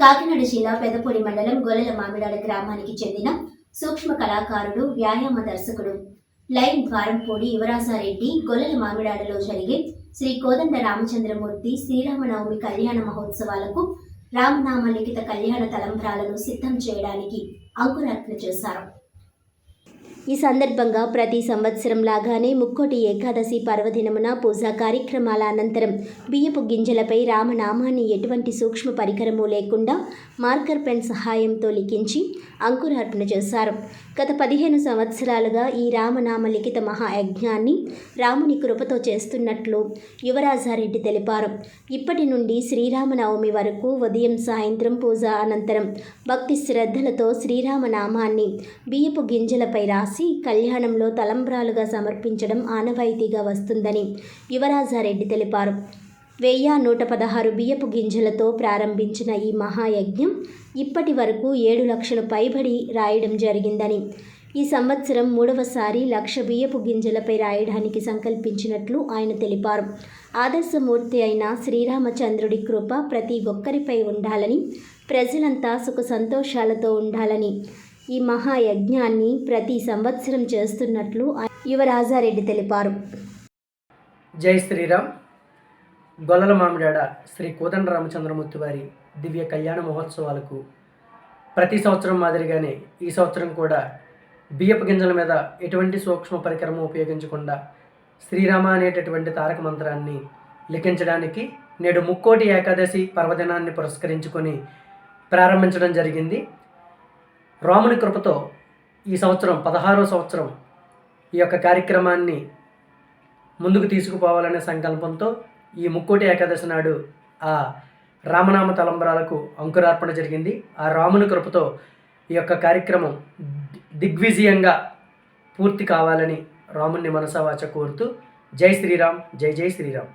కాకినాడ జిల్లా పెదపూడి మండలం గొల్లల మామిడాడ గ్రామానికి చెందిన సూక్ష్మ కళాకారుడు వ్యాయామ దర్శకుడు లైన్ ద్వారంపూడి యువరాజారెడ్డి గొల్లల మామిడాడలో జరిగే శ్రీ కోదండ రామచంద్రమూర్తి శ్రీరామనవమి కళ్యాణ మహోత్సవాలకు రామనామ లిఖిత కళ్యాణ తలంబ్రాలను సిద్ధం చేయడానికి అంకురార్పణ చేశారు. ఈ సందర్భంగా ప్రతి సంవత్సరం లాగానే ముక్కోటి ఏకాదశి పర్వదినమున పూజా కార్యక్రమాల అనంతరం బియ్యపు గింజలపై రామనామాన్ని ఎటువంటి సూక్ష్మ పరికరము లేకుండా మార్కర్ పెన్ సహాయంతో లిఖించి అంకురార్పణ చేశారు. గత పదిహేను సంవత్సరాలుగా ఈ రామనామ లిఖిత మహాయజ్ఞాన్ని రాముని కృపతో చేస్తున్నట్లు యువరాజారెడ్డి తెలిపారు. ఇప్పటి నుండి శ్రీరామనవమి వరకు ఉదయం సాయంత్రం పూజ అనంతరం భక్తి శ్రద్ధలతో శ్రీరామనామాన్ని బియ్యపు గింజలపై రాసి కళ్యాణంలో తలంబ్రాలుగా సమర్పించడం ఆనవాయితీగా వస్తుందని యువరాజారెడ్డి తెలిపారు. వెయ్యి నూట పదహారు బియ్యపు గింజలతో ప్రారంభించిన ఈ మహాయజ్ఞం ఇప్పటి వరకు ఏడు లక్షలు పైబడి రాయడం జరిగిందని ఈ సంవత్సరం మూడవసారి లక్ష బియ్యపు గింజలపై రాయడానికి సంకల్పించినట్లు ఆయన తెలిపారు. ఆదర్శమూర్తి అయిన శ్రీరామచంద్రుడి కృప ప్రతి ఒక్కరిపై ఉండాలని ప్రజలంతా సుఖ సంతోషాలతో ఉండాలని ఈ మహాయజ్ఞాన్ని ప్రతి సంవత్సరం చేస్తున్నట్లు యువరాజారెడ్డి తెలిపారు. జై శ్రీరామ్. గొల్లల మామిడాడ శ్రీ కోదండ రామచంద్రమూర్తి వారి దివ్య కళ్యాణ మహోత్సవాలకు ప్రతి సంవత్సరం మాదిరిగానే ఈ సంవత్సరం కూడా బియ్యపు గింజల మీద ఎటువంటి సూక్ష్మ పరికరము ఉపయోగించకుండా శ్రీరామ అనేటటువంటి తారక మంత్రాన్ని లిఖించడానికి నేడు ముక్కోటి ఏకాదశి పర్వదినాన్ని పురస్కరించుకొని ప్రారంభించడం జరిగింది. రాముని కృపతో ఈ సంవత్సరం పదహారో సంవత్సరం ఈ యొక్క కార్యక్రమాన్ని ముందుకు తీసుకుపోవాలనే సంకల్పంతో ఈ ముక్కోటి ఏకాదశి నాడు ఆ రామనామ తలంబరాలకు అంకురార్పణ జరిగింది. ఆ రాముని కృపతో ఈ యొక్క కార్యక్రమం దిగ్విజయంగా పూర్తి కావాలని రాముని మనసావాచ కోరుతూ జై శ్రీరామ్ జై జై శ్రీరామ్.